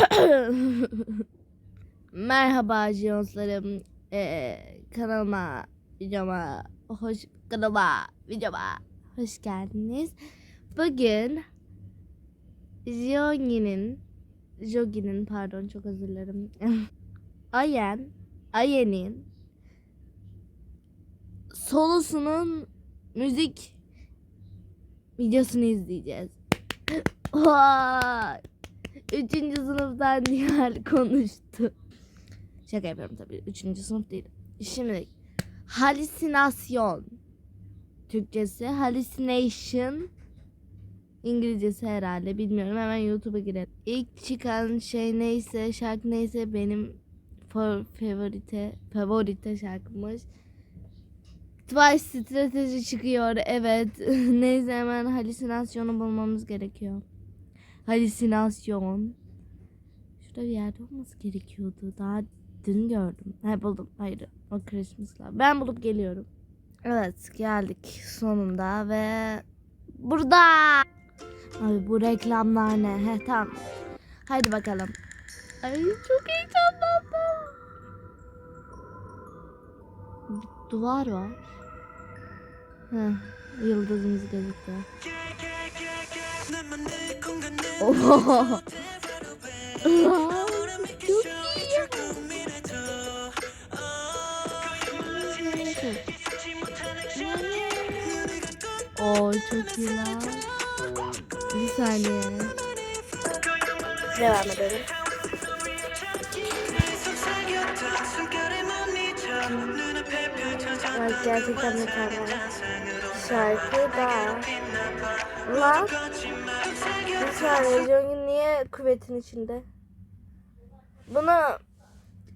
Merhaba Jonslarım. Ee, kanalıma, videoma hoş kanalıma, videoma hoş geldiniz. Bugün Jogi'nin Jogi'nin pardon çok özür dilerim. Ayen Ayen'in solosunun müzik videosunu izleyeceğiz. Vay! Üçüncü sınıftan Nihal konuştu. Şaka yapıyorum tabii. Üçüncü sınıf değil. Şimdi halüsinasyon. Türkçesi hallucination. İngilizcesi herhalde bilmiyorum. Hemen YouTube'a girelim. İlk çıkan şey neyse şarkı neyse benim fa- favorite favorite şarkımış. Twice strateji çıkıyor. Evet. neyse hemen halüsinasyonu bulmamız gerekiyor. Halüsinasyon. Şurada bir yerde olması gerekiyordu. Daha dün gördüm. Ha buldum. Hayır. O Christmas'la. Ben bulup geliyorum. Evet geldik sonunda ve burada. Abi bu reklamlar ne? He tamam. Haydi bakalım. Ay çok heyecanlandım. Bir duvar var. Heh, yıldızımız gözüktü. Oha. Çok iyi ya. Oo çok iyi lan. Bir saniye. Devam edelim. Ay, gerçekten mükemmel. Şarkı da. Lan. Bir saniye Jongin niye küvetin içinde? Bunu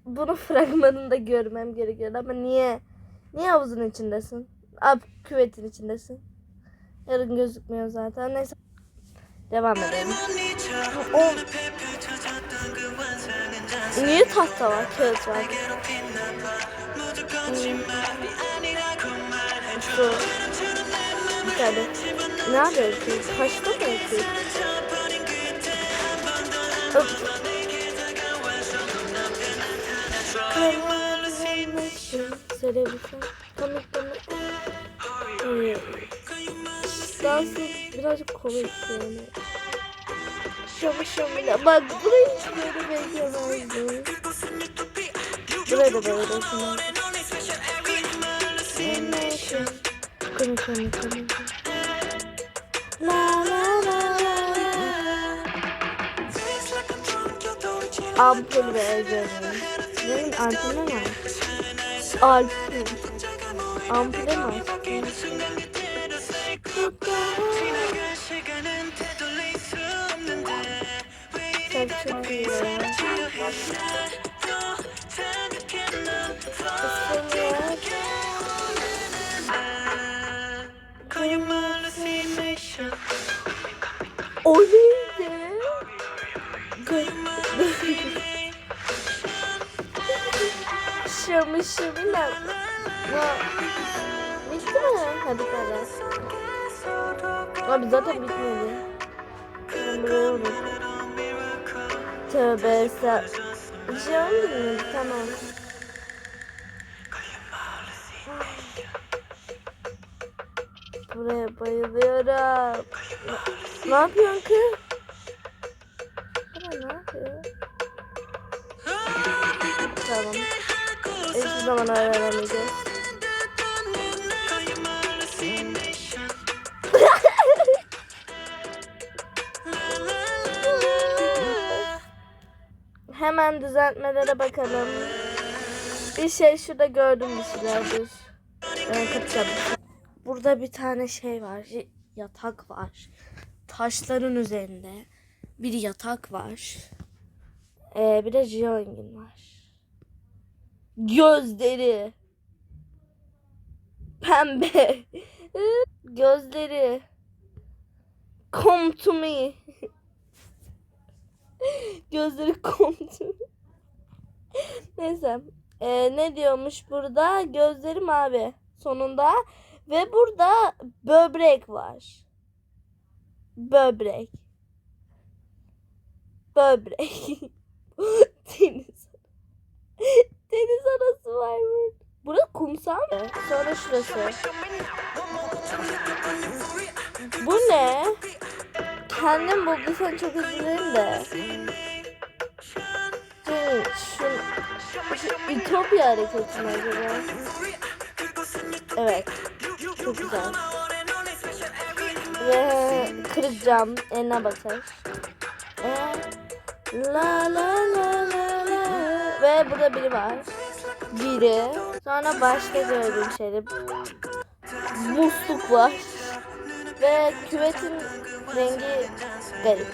bunu fragmanında görmem gerekiyor ama niye? Niye havuzun içindesin? Ab küvetin içindesin. Yarın gözükmüyor zaten. Neyse. Devam edelim. O Niye tahta var? Kağıt var. Hmm. Şu. Bir tane. Ne yapıyorsun? Kaçta mı yapıyorsun? Hop. Söyleyebilsem. Komik komik. Hmm. Dansı birazcık komik yani. Şamı şamıyla. Bak burayı hiç böyle bekleyemezdim. Burayı da böyle komik komik. La la la la. Ampul ve Ege'nin. Benim ampulde mi? Alpul. Ampulde mi? Çok çok iyi O neydi? Şamı şamıyla. Ya, Bitti mi? Hadi kadar. Abi zaten bitmedi. Ben buraya uğraşıyorum. Tövbe estağ. Can mi? Tamam. Buraya bayılıyorum. Ne, ne yapıyorsun kız? Ne yapıyor? Tamam. Hiçbir zaman öğrenemeyeceğiz. Hemen düzeltmelere bakalım. Bir şey şurada gördüm bir şeyler dur. Ben kapatacağım. Burada bir tane şey var. Yatak var. Taşların üzerinde bir yatak var. Ee, bir de Jongin var. Gözleri. Pembe. Gözleri. Come to me. Gözleri come to me. Neyse. Ee, ne diyormuş burada? Gözleri mavi. Sonunda. Ve burada böbrek var. Böbrek. böbrek. Deniz. Deniz anası var burada. Burası kumsal mı? Sonra şurası. Bu ne? Kendim bulduysan çok dilerim de. Şey, şu, şu Ütopya hareketi mi acaba? Evet. Çok güzel. Ve kırık cam eline bakar. Ee, La la la la la. Ve burada biri var. Biri. Sonra başka gördüğüm şeyde musluk var. Ve küvetin rengi garip.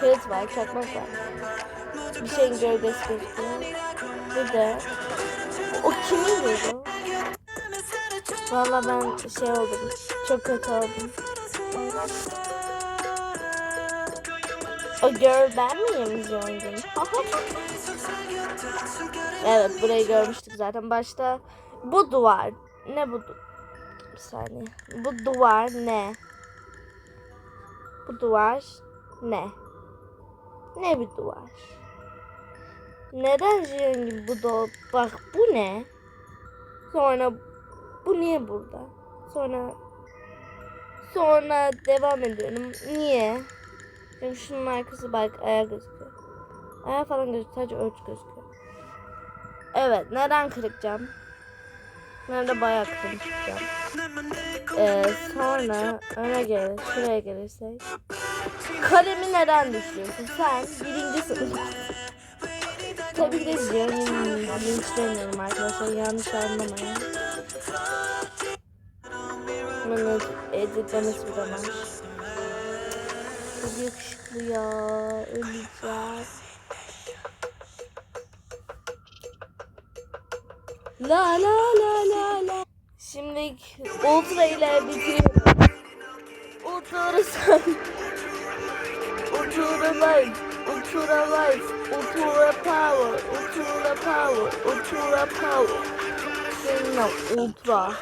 Kağıt var, çakmak var. Bir şeyin gölgesi gözüküyor. Bir de o kimin gözü? Valla ben şey oldum. Çok kötü oldum. O girl ben miyim zengin? evet burayı görmüştük zaten başta. Bu duvar. Ne bu? du- Bir saniye. Bu duvar ne? Bu duvar ne? Ne bir duvar? Neden zengin bu da? Bak bu ne? Sonra bu niye burada? Sonra sonra devam ediyorum. Niye? Çünkü şunun arkası bak ayağı gözüküyor. Ayağı falan gözüküyor. Sadece ölçü gözüküyor. Evet. Neden kırık cam? Nerede bayağı kırık cam. Ee, sonra öne gelir. Şuraya gelirsek. Kalemi neden düşürüyorsun? Sen birinci sınıf. Tabii ki de ziyanın linçlemiyorum arkadaşlar. Yanlış anlamayın. Bunu editlemesi bir zaman. Çok yakışıklı ya. Öleceğiz. La la la la la. Şimdi ultra ile bitiriyorum. Ultra sen. Ultra life. Ultra life. Ultra power. Ultra power. Ultra power. Seninle ultra.